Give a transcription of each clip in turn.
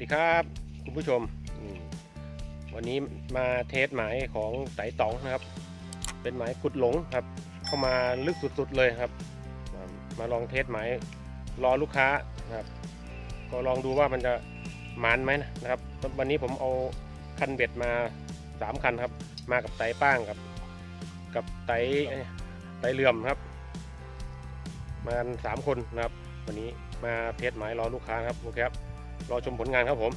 วัสดีครับคุณผู้ชม วันนี้มาเทสหมายของไต่ตองนะครับ เป็นหมายกุดหลงครับ เข้ามาลึกสุดๆเลยครับ มาลองเทสหมายรอลูกค้านะครับ ก็ลองดูว่ามันจะหมานไหมนะครับ วันนี้ผมเอาคันเบ็ดมาสามคันครับ มากับไต่ป้างกับ กับไต่ไต่เลื่อมครับ มากันสามคนนะครับ วันนี้มาเทสหมายรอลูกค้าครับโอเคครับ รอชมผลงานครับผม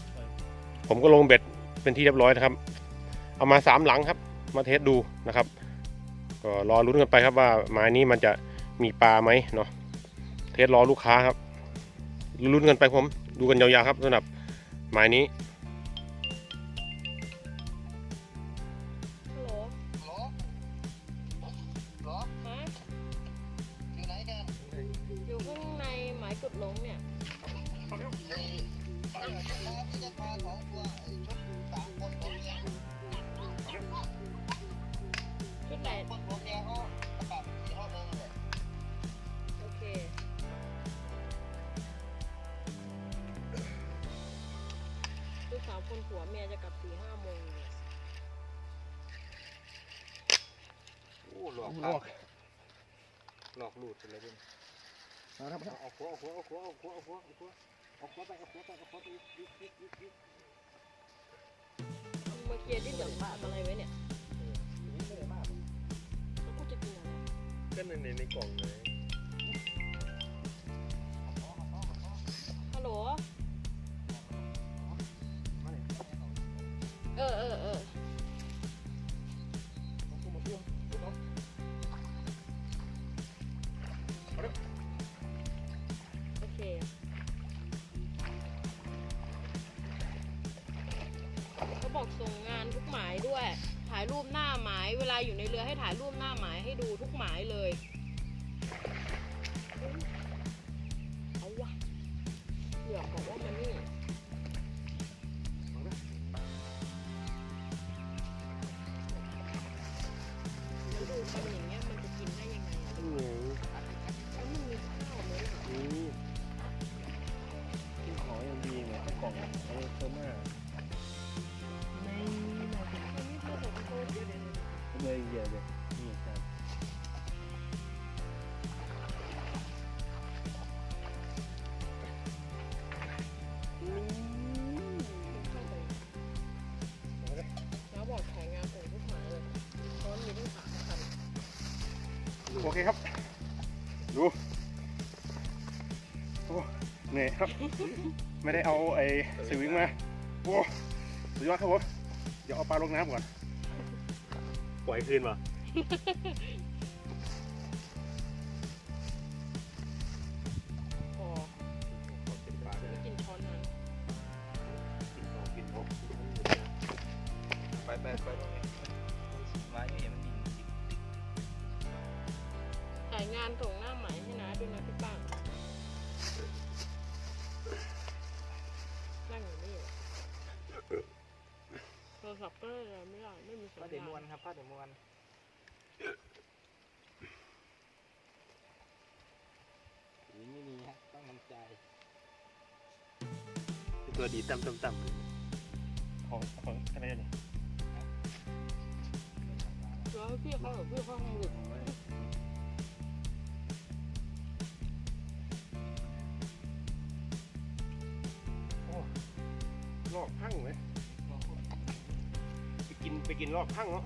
ผมก็ลงเบ็ดเป็นที่เรียบร้อยนะครับ เอามาสามหลังครับ มาเทสดูนะครับ ก็รอลุ้นกันไปครับว่าหมายนี้มันจะมีปลาไหมเนาะ เทสรอลูกค้าครับ ลุ้นกันไปผม ดูกันยาวๆครับสำหรับหมายนี้ฮัลโหลหรอหรอฮะอยู่ไหนกันอยู่ข้างในหมายกุดหลงเนี่ย ชุดสามคนผมเนี่ยชุดไหนคนผมเนี่ยเขาประกาศที่ห้องนึงเลยโอเค ลูกสาวคนผัวเมียจะกลับสี่ห้าโมงเนี่ยโอ้หลอกหลอกหลอกหลุดไปเลยเพื่อนเอาครับเอาหัวเอาหัวเอาหัวเอาหัวเอาหัว เอาหัวเอาหัวไปเอาหัวไปเอาหัวไปยึดยึดยึดยึดเอามาเคลียร์ที่เดือบาดอะไรไว้เนี่ยไม่ได้มาก แล้วกูจะกินอะไร ก็ในในในกล่องเลย ด้วย ถ่ายรูปหน้าหมายเวลาอยู่ในเรือให้ถ่ายรูปหน้าหมายให้ดูทุกหมายเลยเอาวะเหลือกบอกว่ามัน โอเคครับ ดูโอ้เหนื่อยครับ ไม่ได้เอาไอ้สวิงมาโอ้สุดยอดครับผมเดี๋ยวเอาปลาลงน้ำก่อนปล่อยคืนมา งานส่งหน้าหมายให้น้าด้วยนะพี่ป้างนั่งอยู่นี่โทรศัพท์ก็เลยไม่ได้ไม่มีสัญผ้าเดมวนญาณครับผ้าเดมวนไม่มีฮะต้องทำใจตัวดีต่ำต่ำต่ำของของอะไรเนี่ย แล้วให้พี่เขาเหรอพี่เขาทำหลุด ลอกพังไหมไปกินไปกินลอกพังเนาะ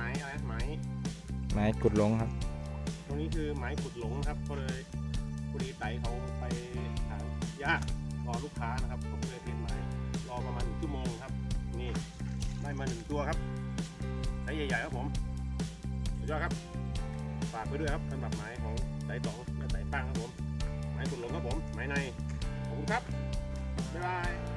ไหมอะไรไหมไม้กุดหลงครับ ตรงนี้คือไหมขุดหลงนะครับ ก็เลยพอดีไต่เขาไปหายากรอลูกค้านะครับผมก็เลยเทสไหมรอประมาณหนึ่งชั่วโมงครับ นี่ได้มาหนึ่งตัวครับไซส์ใหญ่ๆครับผมสุดยอดครับ ฝากไปด้วยครับสำหรับไม้ของไต่ตองและไต่ตั้งครับผม ไม้ขุดหลงครับผม ไม้ในขอบคุณครับบ๊ายบาย